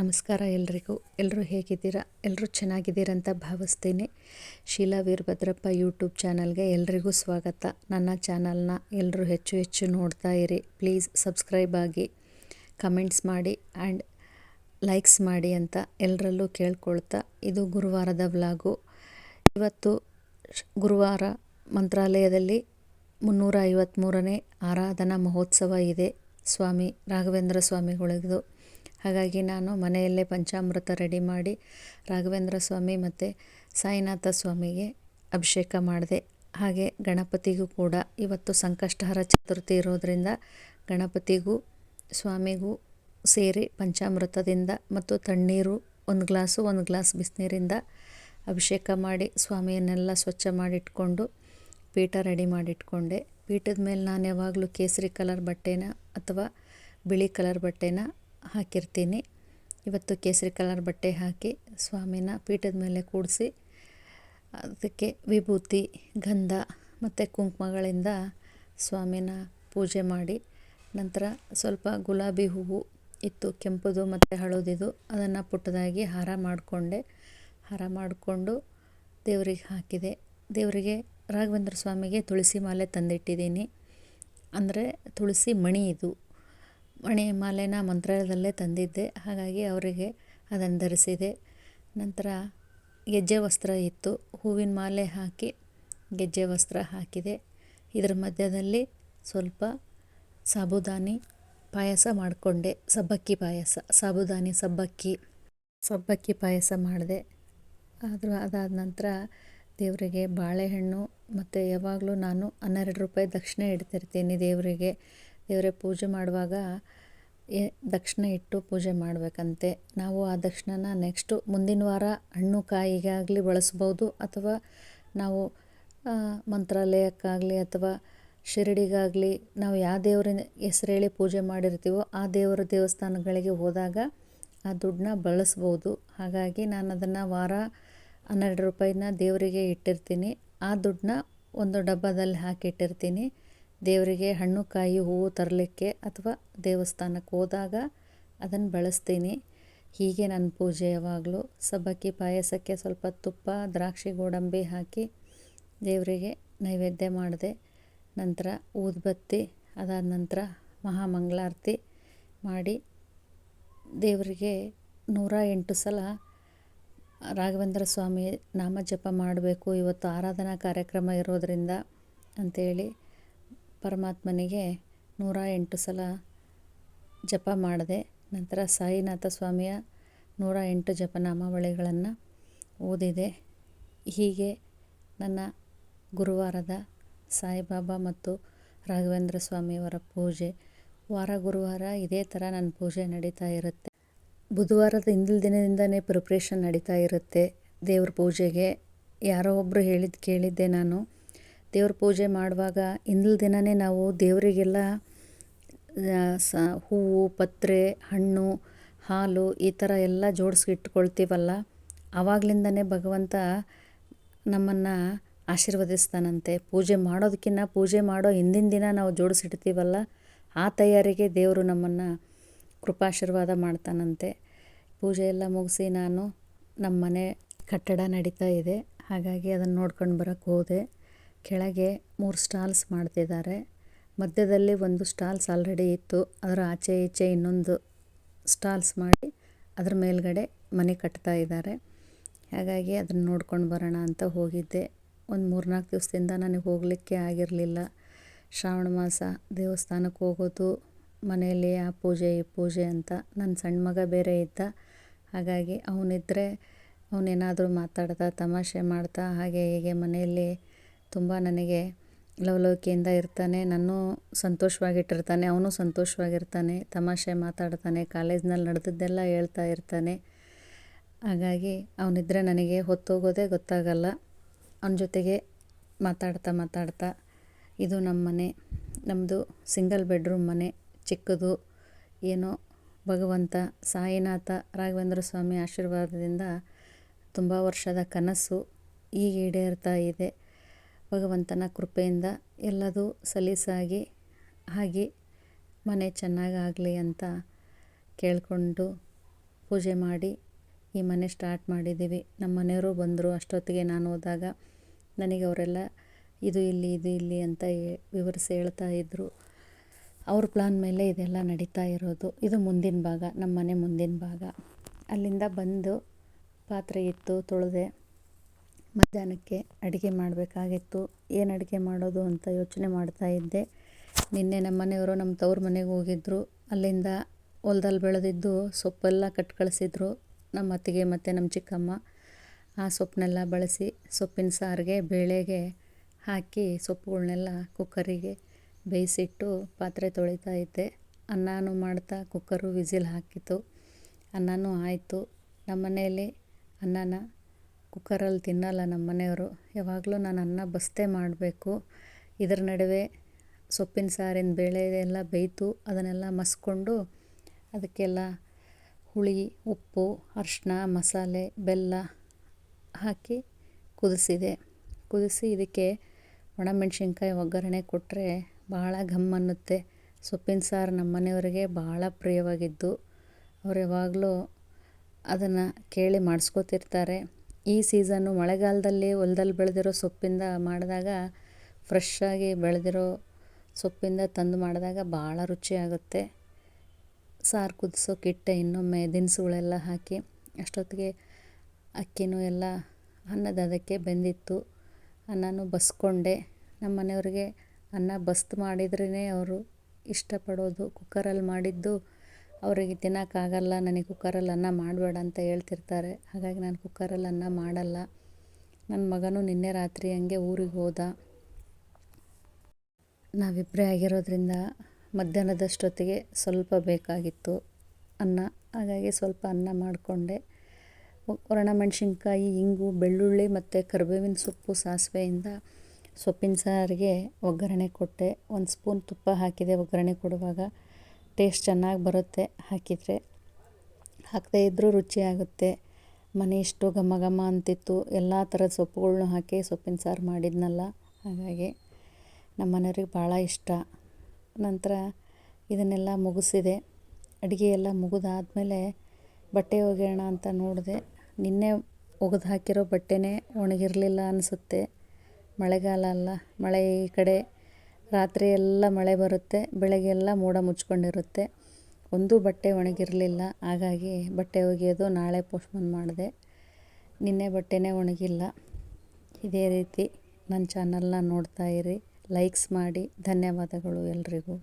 ನಮಸ್ಕಾರ ಎಲ್ರಿಗೂ. ಎಲ್ಲರೂ ಹೇಗಿದ್ದೀರಾ? ಎಲ್ಲರೂ ಚೆನ್ನಾಗಿದ್ದೀರಂತ ಭಾವಿಸ್ತೀನಿ. ಶೀಲಾ ವೀರಭದ್ರಪ್ಪ ಯೂಟ್ಯೂಬ್ ಚಾನಲ್ಗೆ ಎಲ್ರಿಗೂ ಸ್ವಾಗತ. ನನ್ನ ಚಾನಲ್ನ ಎಲ್ಲರೂ ಹೆಚ್ಚು ಹೆಚ್ಚು ನೋಡ್ತಾ ಇರಿ. ಪ್ಲೀಸ್ ಸಬ್ಸ್ಕ್ರೈಬ್ ಆಗಿ ಕಮೆಂಟ್ಸ್ ಮಾಡಿ ಆ್ಯಂಡ್ ಲೈಕ್ಸ್ ಮಾಡಿ ಅಂತ ಎಲ್ಲರಲ್ಲೂ ಕೇಳ್ಕೊಳ್ತಾ ಇದು ಗುರುವಾರದ ವ್ಲಾಗು. ಇವತ್ತು ಗುರುವಾರ ಮಂತ್ರಾಲಯದಲ್ಲಿ ಮುನ್ನೂರ ಐವತ್ತ್ಮೂರನೇ ಆರಾಧನಾ ಮಹೋತ್ಸವ ಇದೆ. ಸ್ವಾಮಿ ರಾಘವೇಂದ್ರ ಸ್ವಾಮಿಗಳಿಗೂ ಹಾಗಾಗಿ ನಾನು ಮನೆಯಲ್ಲೇ ಪಂಚಾಮೃತ ರೆಡಿ ಮಾಡಿ ರಾಘವೇಂದ್ರ ಸ್ವಾಮಿ ಮತ್ತು ಸಾಯಿನಾಥ ಸ್ವಾಮಿಗೆ ಅಭಿಷೇಕ ಮಾಡಿದೆ. ಹಾಗೆ ಗಣಪತಿಗೂ ಕೂಡ ಇವತ್ತು ಸಂಕಷ್ಟಹರ ಚತುರ್ಥಿ ಇರೋದರಿಂದ ಗಣಪತಿಗೂ, ಸ್ವಾಮಿಗೂ ಸೇರಿ ಪಂಚಾಮೃತದಿಂದ ಮತ್ತು ತಣ್ಣೀರು ಒಂದು ಗ್ಲಾಸು, ಒಂದು ಗ್ಲಾಸ್ ಬಿಸಿನೀರಿಂದ ಅಭಿಷೇಕ ಮಾಡಿ ಸ್ವಾಮಿಯನ್ನೆಲ್ಲ ಸ್ವಚ್ಛ ಮಾಡಿಟ್ಕೊಂಡು ಪೀಠ ರೆಡಿ ಮಾಡಿಟ್ಕೊಂಡೆ. ಪೀಠದ ಮೇಲೆ ನಾನು ಯಾವಾಗಲೂ ಕೇಸರಿ ಕಲರ್ ಬಟ್ಟೆನ ಅಥವಾ ಬಿಳಿ ಕಲರ್ ಬಟ್ಟೆನ ಹಾಕಿರ್ತೀನಿ. ಇವತ್ತು ಕೇಸರಿ ಕಲರ್ ಬಟ್ಟೆ ಹಾಕಿ ಸ್ವಾಮಿನ ಪೀಠದ ಮೇಲೆ ಕೂಡಿಸಿ, ಅದಕ್ಕೆ ವಿಭೂತಿ, ಗಂಧ ಮತ್ತು ಕುಂಕುಮಗಳಿಂದ ಸ್ವಾಮಿನ ಪೂಜೆ ಮಾಡಿ, ನಂತರ ಸ್ವಲ್ಪ ಗುಲಾಬಿ ಹೂವು ಇತ್ತು, ಕೆಂಪುದು ಮತ್ತು ಹಳದಿದು, ಅದನ್ನು ಪುಟ್ಟದಾಗಿ ಹಾರ ಮಾಡಿಕೊಂಡೆ. ಹಾರ ಮಾಡಿಕೊಂಡು ದೇವರಿಗೆ ಹಾಕಿದೆ. ದೇವರಿಗೆ ರಾಘವೇಂದ್ರ ಸ್ವಾಮಿಗೆ ತುಳಸಿ ಮಾಲೆ ತಂದಿಟ್ಟಿದ್ದೀನಿ. ಅಂದರೆ ತುಳಸಿ ಮಣಿ ಇದು. ಮಣಿ ಮಾಲೆನ ಮಂತ್ರಾಲಯದಲ್ಲೇ ತಂದಿದ್ದೆ. ಹಾಗಾಗಿ ಅವರಿಗೆ ಅದನ್ನು ಧರಿಸಿದೆ. ನಂತರ ಗೆಜ್ಜೆ ವಸ್ತ್ರ ಇತ್ತು. ಹೂವಿನ ಮಾಲೆ ಹಾಕಿ ಗೆಜ್ಜೆ ವಸ್ತ್ರ ಹಾಕಿದೆ. ಇದರ ಮಧ್ಯದಲ್ಲಿ ಸ್ವಲ್ಪ ಸಾಬುದಾನಿ ಪಾಯಸ ಮಾಡಿಕೊಂಡೆ. ಸಬ್ಬಕ್ಕಿ ಪಾಯಸ, ಸಾಬುದಾನಿ, ಸಬ್ಬಕ್ಕಿ ಸಬ್ಬಕ್ಕಿ ಪಾಯಸ ಮಾಡಿದೆ. ಆದರೂ ಅದಾದ ನಂತರ ದೇವರಿಗೆ ಬಾಳೆಹಣ್ಣು ಮತ್ತು ಯಾವಾಗಲೂ ನಾನು ಹನ್ನೆರಡು ರೂಪಾಯಿ ದಕ್ಷಿಣೆ ಇಡ್ತಿರ್ತೀನಿ ದೇವರಿಗೆ. ದೇವರೇ ಪೂಜೆ ಮಾಡುವಾಗ ದಕ್ಷಿಣ ಇಟ್ಟು ಪೂಜೆ ಮಾಡಬೇಕಂತೆ. ನಾವು ಆ ದಕ್ಷಿಣನ ನೆಕ್ಸ್ಟು ಮುಂದಿನ ವಾರ ಹಣ್ಣು ಕಾಯಿಗಾಗಲಿ ಬಳಸ್ಬೋದು, ಅಥವಾ ನಾವು ಮಂತ್ರಾಲಯಕ್ಕಾಗಲಿ ಅಥವಾ ಶಿರಡಿಗಾಗಲಿ ನಾವು ಯಾವ ದೇವರ ಹೆಸ್ರು ಪೂಜೆ ಮಾಡಿರ್ತೀವೋ ಆ ದೇವರ ದೇವಸ್ಥಾನಗಳಿಗೆ ಹೋದಾಗ ಆ ದುಡ್ಡನ್ನ ಬಳಸ್ಬೋದು. ಹಾಗಾಗಿ ನಾನು ಅದನ್ನು ವಾರ ಹನ್ನೆರಡು ರೂಪಾಯಿನ ದೇವರಿಗೆ ಇಟ್ಟಿರ್ತೀನಿ. ಆ ದುಡ್ಡನ್ನ ಒಂದು ಡಬ್ಬದಲ್ಲಿ ಹಾಕಿಟ್ಟಿರ್ತೀನಿ. ದೇವರಿಗೆ ಹಣ್ಣು, ಕಾಯಿ, ಹೂವು ತರಲಿಕ್ಕೆ ಅಥವಾ ದೇವಸ್ಥಾನಕ್ಕೆ ಹೋದಾಗ ಅದನ್ನು ಬಳಸ್ತೀನಿ. ಹೀಗೆ ನನ್ನ ಪೂಜೆ ಯಾವಾಗಲೂ. ಸಬ್ಬಕ್ಕಿ ಪಾಯಸಕ್ಕೆ ಸ್ವಲ್ಪ ತುಪ್ಪ, ದ್ರಾಕ್ಷಿ, ಗೋಡಂಬಿ ಹಾಕಿ ದೇವರಿಗೆ ನೈವೇದ್ಯ ಮಾಡಿದೆ. ನಂತರ ಊದುಬತ್ತಿ ಅದಾದ ನಂತರ ಮಹಾಮಂಗಳಾರತಿ ಮಾಡಿ ದೇವರಿಗೆ ನೂರ ಎಂಟು ಸಲ ರಾಘವೇಂದ್ರ ಸ್ವಾಮಿ ನಾಮ ಜಪ ಮಾಡಬೇಕು. ಇವತ್ತು ಆರಾಧನಾ ಕಾರ್ಯಕ್ರಮ ಇರೋದರಿಂದ ಅಂಥೇಳಿ ಪರಮಾತ್ಮನಿಗೆ ನೂರ ಎಂಟು ಸಲ ಜಪ ಮಾಡಿದೆ ನಂತರ ಸಾಯಿನಾಥ ಸ್ವಾಮಿಯ ನೂರ ಎಂಟು ಜಪನಾಮಾವಳಿಗಳನ್ನು ಓದಿದೆ. ಹೀಗೆ ನನ್ನ ಗುರುವಾರದ ಸಾಯಿಬಾಬಾ ಮತ್ತು ರಾಘವೇಂದ್ರ ಸ್ವಾಮಿಯವರ ಪೂಜೆ ವಾರ ಗುರುವಾರ ಇದೇ ಥರ ನನ್ನ ಪೂಜೆ ನಡೀತಾ ಇರುತ್ತೆ. ಬುಧವಾರದ ಹಿಂದಿನ ದಿನದಿಂದನೇ ಪ್ರಿಪ್ರೇಷನ್ ನಡೀತಾ ಇರುತ್ತೆ ದೇವ್ರ ಪೂಜೆಗೆ. ಯಾರೋ ಒಬ್ಬರು ಹೇಳಿದ್ದು ಕೇಳಿದ್ದೆ ನಾನು. ದೇವ್ರ ಪೂಜೆ ಮಾಡುವಾಗ ಹಿಂದಿನ ದಿನವೇ ನಾವು ದೇವರಿಗೆಲ್ಲ ಸ, ಹೂವು, ಪತ್ರೆ, ಹಣ್ಣು, ಹಾಲು ಈ ಥರ ಎಲ್ಲ ಜೋಡಿಸಿ ಇಟ್ಕೊಳ್ತೀವಲ್ಲ ಆವಾಗಲಿಂದನೇ ಭಗವಂತ ನಮ್ಮನ್ನು ಆಶೀರ್ವದಿಸ್ತಾನಂತೆ. ಪೂಜೆ ಮಾಡೋದಕ್ಕಿಂತ ಪೂಜೆ ಮಾಡೋ ಹಿಂದಿನ ದಿನ ನಾವು ಜೋಡಿಸಿಡ್ತೀವಲ್ಲ, ಆ ತಯಾರಿಗೆ ದೇವರು ನಮ್ಮನ್ನು ಕೃಪಾಶೀರ್ವಾದ ಮಾಡ್ತಾನಂತೆ. ಪೂಜೆ ಎಲ್ಲ ಮುಗಿಸಿ ನಾನು ನಮ್ಮ ಮನೆ ಕಟ್ಟಡ ನಡೀತಾ ಇದೆ, ಹಾಗಾಗಿ ಅದನ್ನು ನೋಡ್ಕೊಂಡು ಬರೋಕ್ಕೆ ಹೋದೆ. ಕೆಳಗೆ ಮೂರು ಸ್ಟಾಲ್ಸ್ ಮಾಡ್ತಿದ್ದಾರೆ. ಮಧ್ಯದಲ್ಲಿ ಒಂದು ಸ್ಟಾಲ್ಸ್ ಆಲ್ರೆಡಿ ಇತ್ತು. ಅದರ ಆಚೆ ಈಚೆ ಇನ್ನೊಂದು ಸ್ಟಾಲ್ಸ್ ಮಾಡಿ ಅದರ ಮೇಲ್ಗಡೆ ಮನೆ ಕಟ್ತಾ ಇದ್ದಾರೆ. ಹಾಗಾಗಿ ಅದನ್ನು ನೋಡ್ಕೊಂಡು ಬರೋಣ ಅಂತ ಹೋಗಿದ್ದೆ. ಒಂದು ಮೂರ್ನಾಲ್ಕು ದಿವಸದಿಂದ ನನಗೆ ಹೋಗಲಿಕ್ಕೆ ಆಗಿರಲಿಲ್ಲ. ಶ್ರಾವಣ ಮಾಸ, ದೇವಸ್ಥಾನಕ್ಕೆ ಹೋಗೋದು, ಮನೆಯಲ್ಲಿ ಆ ಪೂಜೆ, ಈ ಪೂಜೆ ಅಂತ ನನ್ನ ಸಣ್ಣ ಮಗ ಬೇರೆ ಇದ್ದ. ಹಾಗಾಗಿ ಅವನಿದ್ದರೆ ಅವನೇನಾದರೂ ಮಾತಾಡ್ತಾ, ತಮಾಷೆ ಮಾಡ್ತಾ, ಹಾಗೆ ಹೀಗೆ ಮನೆಯಲ್ಲಿ ತುಂಬ ನನಗೆ ಲವಲವಿಕೆಯಿಂದ ಇರ್ತಾನೆ. ನಾನು ಸಂತೋಷವಾಗಿಟ್ಟಿರ್ತಾನೆ. ಅವನು ಸಂತೋಷವಾಗಿರ್ತಾನೆ. ತಮಾಷೆ ಮಾತಾಡ್ತಾನೆ. ಕಾಲೇಜ್ನಲ್ಲಿ ನಡೆದದ್ದೆಲ್ಲ ಹೇಳ್ತಾ ಇರ್ತಾನೆ. ಹಾಗಾಗಿ ಅವನಿದ್ದರೆ ನನಗೆ ಹೊತ್ತೋಗೋದೇ ಗೊತ್ತಾಗಲ್ಲ. ಅವನ ಜೊತೆಗೆ ಮಾತಾಡ್ತಾ ಮಾತಾಡ್ತಾ ಇದು ನಮ್ಮ ಮನೆ. ನಮ್ಮದು ಸಿಂಗಲ್ ಬೆಡ್ರೂಮ್ ಮನೆ. ಚಿಕ್ಕದು. ಏನೋ ಭಗವಂತ, ಸಾಯಿನಾಥ, ರಾಘವೇಂದ್ರ ಸ್ವಾಮಿ ಆಶೀರ್ವಾದದಿಂದ ತುಂಬ ವರ್ಷದ ಕನಸು ಈಗ ಈಡೇರ್ತಾ ಇದೆ. ಭಗವಂತನ ಕೃಪೆಯಿಂದ ಎಲ್ಲದೂ ಸಲೀಸಾಗಿ, ಹಾಗೆ ಮನೆ ಚೆನ್ನಾಗಾಗಲಿ ಅಂತ ಕೇಳಿಕೊಂಡು ಪೂಜೆ ಮಾಡಿ ಈ ಮನೆ ಸ್ಟಾರ್ಟ್ ಮಾಡಿದ್ದೀವಿ. ನಮ್ಮ ಮನೆಯವರು ಬಂದರು, ಅಷ್ಟೊತ್ತಿಗೆ ನಾನು ಹೋದಾಗ ನನಗೆ ಅವರೆಲ್ಲ ಇದು ಇಲ್ಲಿ ಇದು ಇಲ್ಲಿ ಅಂತ ವಿವರಿಸಿ ಹೇಳ್ತಾ ಇದ್ದರು ಅವ್ರ ಪ್ಲಾನ್ ಮೇಲೆ ಇದೆಲ್ಲ ನಡೀತಾ ಇರೋದು. ಇದು ಮುಂದಿನ ಭಾಗ, ನಮ್ಮ ಮನೆ ಮುಂದಿನ ಭಾಗ. ಅಲ್ಲಿಂದ ಬಂದು ಪಾತ್ರೆ ಇತ್ತು ತೊಳೆದೆ. ಮಧ್ಯಾಹ್ನಕ್ಕೆ ಅಡುಗೆ ಮಾಡಬೇಕಾಗಿತ್ತು. ಏನು ಅಡುಗೆ ಮಾಡೋದು ಅಂತ ಯೋಚನೆ ಮಾಡ್ತಾ ಇದ್ದೆ. ನಿನ್ನೆ ನಮ್ಮ ಮನೆಯವರು ನಮ್ಮ ತವ್ರ ಮನೆಗೆ ಹೋಗಿದ್ದರು ಅಲ್ಲಿಂದ ಹೊಲ್ದಲ್ಲಿ ಬೆಳೆದಿದ್ದು ಸೊಪ್ಪೆಲ್ಲ ಕಟ್ ಕಳಿಸಿದ್ರು. ನಮ್ಮ ಅತ್ತಿಗೆ ಮತ್ತು ನಮ್ಮ ಚಿಕ್ಕಮ್ಮ. ಆ ಸೊಪ್ಪನ್ನೆಲ್ಲ ಬಳಸಿ ಸೊಪ್ಪಿನ ಸಾರಿಗೆ ಬೇಳೆಗೆ ಹಾಕಿ ಸೊಪ್ಪುಗಳನ್ನೆಲ್ಲ ಕುಕ್ಕರಿಗೆ ಬೇಯಿಸಿಟ್ಟು ಪಾತ್ರೆ ತೊಳಿತಾ ಇದ್ದೆ. ಅನ್ನನೂ ಮಾಡ್ತಾ ಕುಕ್ಕರು ವಿಸಿಲ್ ಹಾಕಿತ್ತು. ಅನ್ನನೂ ಆಯಿತು. ನಮ್ಮ ಮನೆಯಲ್ಲಿ ಅನ್ನನ ಕುಕ್ಕರಲ್ಲಿ ತಿನ್ನಲ್ಲ ನಮ್ಮ ಮನೆಯವರು. ಯಾವಾಗಲೂ ನಾನು ಅನ್ನ ಬಸ್ತೆ ಮಾಡಬೇಕು. ಇದರ ನಡುವೆ ಸೊಪ್ಪಿನ ಸಾರಿನ ಬೇಳೆ ಎಲ್ಲ ಬೇಯ್ತು. ಅದನ್ನೆಲ್ಲ ಮಸ್ಕೊಂಡು ಅದಕ್ಕೆಲ್ಲ ಹುಳಿ, ಉಪ್ಪು ಅರ್ಶಿನ ಮಸಾಲೆ, ಬೆಲ್ಲ ಹಾಕಿ ಕುದಿಸಿದೆ. ಕುದಿಸಿ ಇದಕ್ಕೆ ಒಣಮೆಣ್ಸಿನ್ಕಾಯಿ ಒಗ್ಗರಣೆ ಕೊಟ್ಟರೆ ಭಾಳ ಘಮ್ ಅನ್ನುತ್ತೆ. ಸೊಪ್ಪಿನ ಸಾರು ನಮ್ಮ ಮನೆಯವರಿಗೆ ಭಾಳ ಪ್ರಿಯವಾಗಿದ್ದು. ಅವ್ರು ಯಾವಾಗಲೂ ಅದನ್ನು ಕೇಳಿ ಮಾಡಿಸ್ಕೊತಿರ್ತಾರೆ. ಈ ಸೀಸನ್ನು ಮಳೆಗಾಲದಲ್ಲಿ ಹೊಲ್ದಲ್ಲಿ ಬೆಳೆದಿರೋ ಸೊಪ್ಪಿಂದ ಮಾಡಿದಾಗ ಫ್ರೆಶ್ಶಾಗಿ ಬೆಳೆದಿರೋ ಸೊಪ್ಪಿಂದ ತಂದು ಮಾಡಿದಾಗ ಭಾಳ ರುಚಿಯಾಗುತ್ತೆ ಸಾರು ಕುದಿಸೋಕ್ಕಿಟ್ಟೆ ಇನ್ನೊಮ್ಮೆ ದಿನಸುಗಳೆಲ್ಲ ಹಾಕಿ, ಅಷ್ಟೊತ್ತಿಗೆ ಅಕ್ಕಿನೂ ಎಲ್ಲ ಅನ್ನದ ಅದಕ್ಕೆ ಬೆಂದಿತ್ತು. ಅನ್ನನೂ ಬಸ್ಕೊಂಡೆ. ನಮ್ಮ ಮನೆಯವ್ರಿಗೆ ಅನ್ನ ಬಸ್ದು ಮಾಡಿದ್ರೇ ಅವರು ಇಷ್ಟಪಡೋದು. ಕುಕ್ಕರಲ್ಲಿ ಮಾಡಿದ್ದು ಅವರಿಗೆ ತಿನ್ನೋಕ್ಕಾಗಲ್ಲ ನನಗೆ ಕುಕ್ಕರಲ್ಲಿ ಅನ್ನ ಮಾಡಬೇಡ ಅಂತ ಹೇಳ್ತಿರ್ತಾರೆ. ಹಾಗಾಗಿ ನಾನು ಕುಕ್ಕರಲ್ಲಿ ಅನ್ನ ಮಾಡಲ್ಲ. ನನ್ನ ಮಗನೂ ನಿನ್ನೆ ರಾತ್ರಿ ಹಂಗೆ ಊರಿಗೆ ಹೋದ. ನಾವಿಬ್ಬರೇ ಆಗಿರೋದ್ರಿಂದ ಮಧ್ಯಾಹ್ನದಷ್ಟೊತ್ತಿಗೆ ಸ್ವಲ್ಪ ಬೇಕಾಗಿತ್ತು ಅನ್ನ. ಹಾಗಾಗಿ ಸ್ವಲ್ಪ ಅನ್ನ ಮಾಡಿಕೊಂಡೆ. ಒಣಮೆಣ್ಸಿನ್ಕಾಯಿ, ಇಂಗು, ಬೆಳ್ಳುಳ್ಳಿ ಮತ್ತು ಕರಿಬೇವಿನ ಸೊಪ್ಪು ಸಾಸಿವೆಯಿಂದ ಸೊಪ್ಪಿನ ಸಾರಿಗೆ ಒಗ್ಗರಣೆ ಕೊಟ್ಟೆ. ಒಂದು ಸ್ಪೂನ್ ತುಪ್ಪ ಹಾಕಿದೆ ಒಗ್ಗರಣೆ ಕೊಡುವಾಗ. ಟೇಸ್ಟ್ ಚೆನ್ನಾಗಿ ಬರುತ್ತೆ ಹಾಕಿದರೆ. ಹಾಕದೇ ಇದ್ದರೂ ರುಚಿಯಾಗುತ್ತೆ. ಮನೆ ಇಷ್ಟು ಘಮ ಘಮ ಅಂತಿತ್ತು. ಎಲ್ಲ ಥರದ ಸೊಪ್ಪುಗಳ್ನೂ ಹಾಕಿ ಸೊಪ್ಪಿನ ಸಾರು ಮಾಡಿದ್ನಲ್ಲ. ಹಾಗಾಗಿ ನಮ್ಮ ಮನೆಯವ್ರಿಗೆ ಭಾಳ ಇಷ್ಟ. ನಂತರ ಇದನ್ನೆಲ್ಲ ಮುಗಿಸಿದೆ. ಅಡುಗೆ ಎಲ್ಲ ಮುಗಿದಾದ್ಮೇಲೆ ಬಟ್ಟೆ ಒಗೆಯೋಣ ಅಂತ ನೋಡಿದೆ. ನಿನ್ನೆ ಒಗೆದು ಹಾಕಿರೋ ಬಟ್ಟೆನೇ ಒಣಗಿರಲಿಲ್ಲ ಅನಿಸುತ್ತೆ. ಮಳೆಗಾಲ ಅಲ್ಲ. ಮಳೆ ಈ ಕಡೆ ರಾತ್ರಿ ಎಲ್ಲ ಮಳೆ ಬರುತ್ತೆ ಬೆಳಗ್ಗೆ ಎಲ್ಲ ಮೋಡ ಮುಚ್ಕೊಂಡಿರುತ್ತೆ. ಒಂದೂ ಬಟ್ಟೆ ಒಣಗಿರಲಿಲ್ಲ, ಹಾಗಾಗಿ ಬಟ್ಟೆ ಒಗೆಯೋದು ನಾಳೆ ಪೋಸ್ಟ್ಪೋನ್ ಮಾಡಿದೆ. ನಿನ್ನೆ ಬಟ್ಟೆನೇ ಒಣಗಿಲ್ಲ. ಇದೇ ರೀತಿ ನನ್ನ ಚಾನಲ್ನ ನೋಡ್ತಾ ಇರಿ ಲೈಕ್ಸ್ ಮಾಡಿ, ಧನ್ಯವಾದಗಳು ಎಲ್ರಿಗೂ.